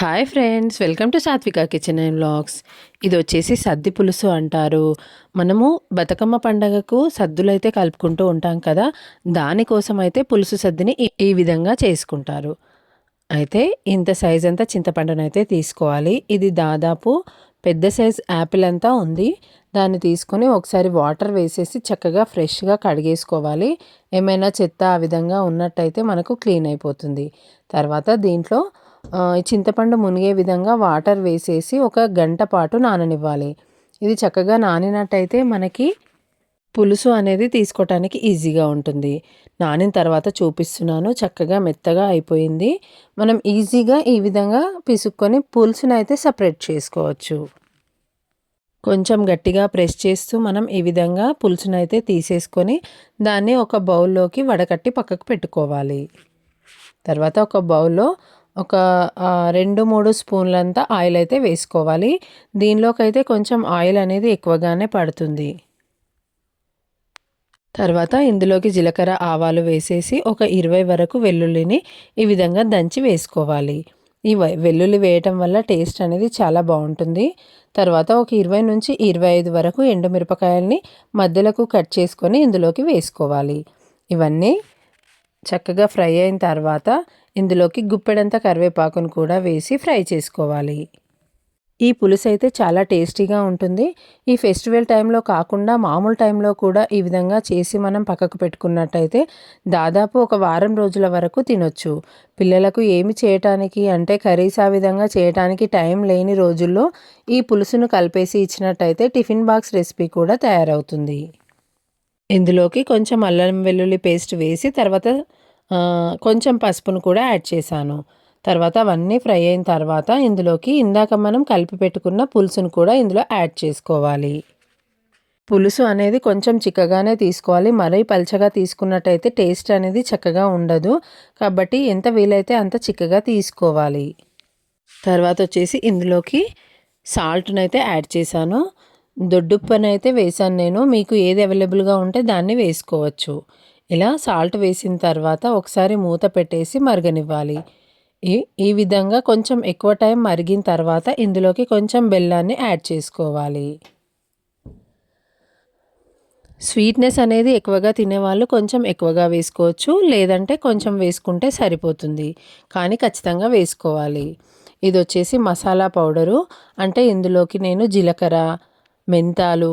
Hi friends welcome to Sathvika kitchen and vlogs ఇది వచ్చేసి సద్ది పులుసు అంటారు. మనము బతుకమ్మ పండగకు సద్దులు అయితే కలుపుకుంటూ ఉంటాం కదా దానికోసం అయితే పులుసు సద్దిని ఈ విధంగా చేసుకుంటారు. అయితే ఇంత సైజ్ అంతా చింతపండును అయితే తీసుకోవాలి. ఇది దాదాపు పెద్ద సైజ్ యాపిల్ అంతా ఉంది. దాన్ని తీసుకొని ఒకసారి వాటర్ వేసేసి చక్కగా ఫ్రెష్గా కడిగేసుకోవాలి. ఏమైనా చెత్త ఆ విధంగా ఉన్నట్టయితే మనకు క్లీన్ అయిపోతుంది. తర్వాత దీంట్లో చింతపండు మునిగే విధంగా వాటర్ వేసేసి ఒక గంట పాటు నాననివ్వాలి. ఇది చక్కగా నానినట్టయితే మనకి పులుసు అనేది తీసుకోవటానికి ఈజీగా ఉంటుంది. నానిన తర్వాత చూపిస్తున్నాను. చక్కగా మెత్తగా అయిపోయింది. మనం ఈజీగా ఈ విధంగా పిసుక్కొని పులుసును అయితే సపరేట్ చేసుకోవచ్చు. కొంచెం గట్టిగా ప్రెస్ చేస్తూ మనం ఈ విధంగా పులుసునైతే తీసేసుకొని దాన్ని ఒక బౌల్లోకి వడకట్టి పక్కకు పెట్టుకోవాలి. తర్వాత ఒక బౌల్లో ఒక రెండు మూడు స్పూన్లంతా ఆయిల్ అయితే వేసుకోవాలి. దీనిలోకైతే కొంచెం ఆయిల్ అనేది ఎక్కువగానే పడుతుంది. తర్వాత ఇందులోకి జీలకర్ర ఆవాలు వేసేసి ఒక ఇరవై వరకు వెల్లుల్లిని ఈ విధంగా దంచి వేసుకోవాలి. ఈ వెల్లుల్లి వేయటం వల్ల టేస్ట్ అనేది చాలా బాగుంటుంది. తర్వాత ఒక ఇరవై నుంచి ఇరవై ఐదు వరకు ఎండుమిరపకాయల్ని మధ్యలకు కట్ చేసుకొని ఇందులోకి వేసుకోవాలి. ఇవన్నీ చక్కగా ఫ్రై అయిన తర్వాత ఇందులోకి గుప్పెడంత కరివేపాకును కూడా వేసి ఫ్రై చేసుకోవాలి. ఈ పులుసు అయితే చాలా టేస్టీగా ఉంటుంది. ఈ ఫెస్టివల్ టైంలో కాకుండా మామూలు టైంలో కూడా ఈ విధంగా చేసి మనం పక్కకు పెట్టుకున్నట్టయితే దాదాపు ఒక వారం రోజుల వరకు తినొచ్చు. పిల్లలకు ఏమి చేయటానికి అంటే కర్రీస్ ఆ విధంగా చేయటానికి టైం లేని రోజుల్లో ఈ పులుసును కలిపేసి ఇచ్చినట్టయితే టిఫిన్ బాక్స్ రెసిపీ కూడా తయారవుతుంది. ఇందులోకి కొంచెం అల్లం వెల్లుల్లి పేస్ట్ వేసి తర్వాత కొంచెం పసుపును కూడా యాడ్ చేశాను. తర్వాత అవన్నీ ఫ్రై అయిన తర్వాత ఇందులోకి ఇందాక మనం కలిపి పెట్టుకున్న పులుసును కూడా ఇందులో యాడ్ చేసుకోవాలి. పులుసు అనేది కొంచెం చిక్కగానే తీసుకోవాలి. మరీ పలచగా తీసుకున్నట్టయితే టేస్ట్ అనేది చక్కగా ఉండదు. కాబట్టి ఎంత వీలైతే అంత చిక్కగా తీసుకోవాలి. తర్వాత వచ్చేసి ఇందులోకి సాల్ట్నైతే యాడ్ చేశాను. దొడ్డుప్పనైతే వేశాను నేను. మీకు ఏది అవైలబుల్గా ఉంటే దాన్ని వేసుకోవచ్చు. ఇలా సాల్ట్ వేసిన తర్వాత ఒకసారి మూత పెట్టేసి మరగనివ్వాలి. ఈ ఈ విధంగా కొంచెం ఎక్కువ టైం మరిగిన తర్వాత ఇందులోకి కొంచెం బెల్లాన్ని యాడ్ చేసుకోవాలి. స్వీట్నెస్ అనేది ఎక్కువగా తినేవాళ్ళు కొంచెం ఎక్కువగా వేసుకోవచ్చు లేదంటే కొంచెం వేసుకుంటే సరిపోతుంది. కానీ ఖచ్చితంగా వేసుకోవాలి. ఇది వచ్చేసి మసాలా పౌడరు. అంటే ఇందులోకి నేను జీలకర్ర మెంతాలు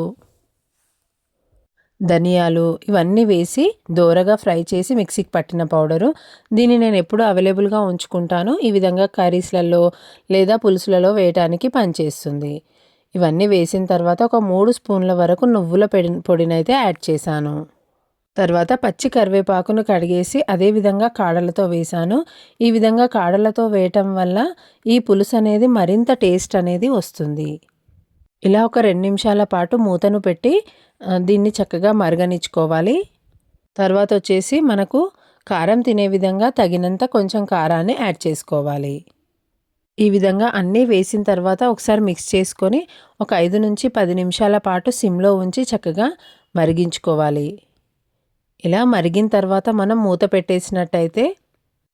ధనియాలు ఇవన్నీ వేసి దోరగా ఫ్రై చేసి మిక్సీకి పట్టిన పౌడరు. దీన్ని నేను ఎప్పుడు అవైలబుల్గా ఉంచుకుంటాను. ఈ విధంగా కర్రీస్లలో లేదా పులుసులలో వేయటానికి పనిచేస్తుంది. ఇవన్నీ వేసిన తర్వాత ఒక మూడు స్పూన్ల వరకు నువ్వుల పొడి పొడినైతే యాడ్ చేశాను. తర్వాత పచ్చి కరివేపాకును కడిగేసి అదేవిధంగా కాడలతో వేశాను. ఈ విధంగా కాడలతో వేయటం వల్ల ఈ పులుసు అనేది మరింత టేస్ట్ అనేది వస్తుంది. ఇలా ఒక రెండు నిమిషాల పాటు మూతను పెట్టి దీన్ని చక్కగా మరగనిచ్చుకోవాలి. తర్వాత వచ్చేసి మనకు కారం తినే విధంగా తగినంత కొంచెం కారాన్ని యాడ్ చేసుకోవాలి. ఈ విధంగా అన్నీ వేసిన తర్వాత ఒకసారి మిక్స్ చేసుకొని ఒక ఐదు నుంచి పది నిమిషాల పాటు సిమ్లో ఉంచి చక్కగా మరిగించుకోవాలి. ఇలా మరిగిన తర్వాత మనం మూత పెట్టేసినట్టయితే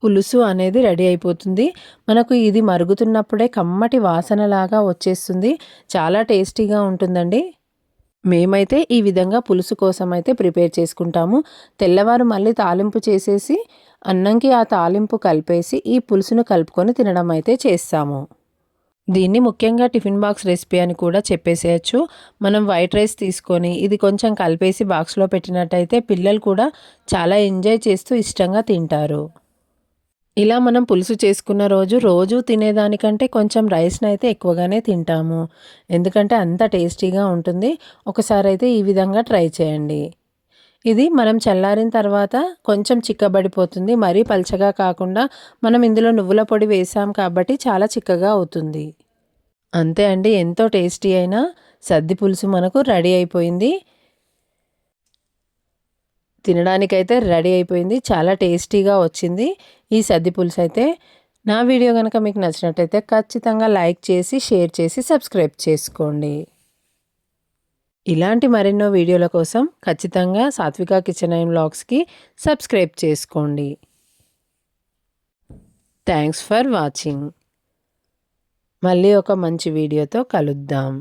పులుసు అనేది రెడీ అయిపోతుంది. మనకు ఇది మరుగుతున్నప్పుడే కమ్మటి వాసనలాగా వచ్చేస్తుంది. చాలా టేస్టీగా ఉంటుందండి. మేమైతే ఈ విధంగా పులుసు కోసం అయితే ప్రిపేర్ చేసుకుంటాము. తెల్లవారు మళ్ళీ తాలింపు చేసేసి అన్నంకి ఆ తాలింపు కలిపేసి ఈ పులుసును కలుపుకొని తినడం అయితే చేస్తాము. దీన్ని ముఖ్యంగా టిఫిన్ బాక్స్ రెసిపీ అని కూడా చెప్పేసేయచ్చు. మనం వైట్ రైస్ తీసుకొని ఇది కొంచెం కలిపేసి బాక్స్లో పెట్టినట్టయితే పిల్లలు కూడా చాలా ఎంజాయ్ చేస్తూ ఇష్టంగా తింటారు. ఇలా మనం పులుసు చేసుకున్న రోజు రోజు తినేదానికంటే కొంచెం రైస్ని అయితే ఎక్కువగానే తింటాము. ఎందుకంటే అంత టేస్టీగా ఉంటుంది. ఒకసారి అయితే ఈ విధంగా ట్రై చేయండి. ఇది మనం చల్లారిన తర్వాత కొంచెం చిక్కబడిపోతుంది. మరీ పల్చగా కాకుండా మనం ఇందులో నువ్వుల పొడి వేసాం కాబట్టి చాలా చిక్కగా అవుతుంది. అంతే అండి. ఎంతో టేస్టీ అయిన సద్ది పులుసు మనకు రెడీ అయిపోయింది. తినడానికైతే రెడీ అయిపోయింది. చాలా టేస్టీగా వచ్చింది ఈ సద్ది పులుసు అయితే. నా వీడియో కనుక మీకు నచ్చినట్టయితే ఖచ్చితంగా లైక్ చేసి షేర్ చేసి సబ్స్క్రైబ్ చేసుకోండి. ఇలాంటి మరెన్నో వీడియోల కోసం ఖచ్చితంగా సాత్విక కిచెన్ అండ్ బ్లాగ్స్కి సబ్స్క్రైబ్ చేసుకోండి. Thanks for watching. మళ్ళీ ఒక మంచి వీడియోతో కలుద్దాం.